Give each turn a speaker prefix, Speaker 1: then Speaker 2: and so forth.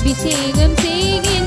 Speaker 1: அபிஷேகம் செய்கின்றீர்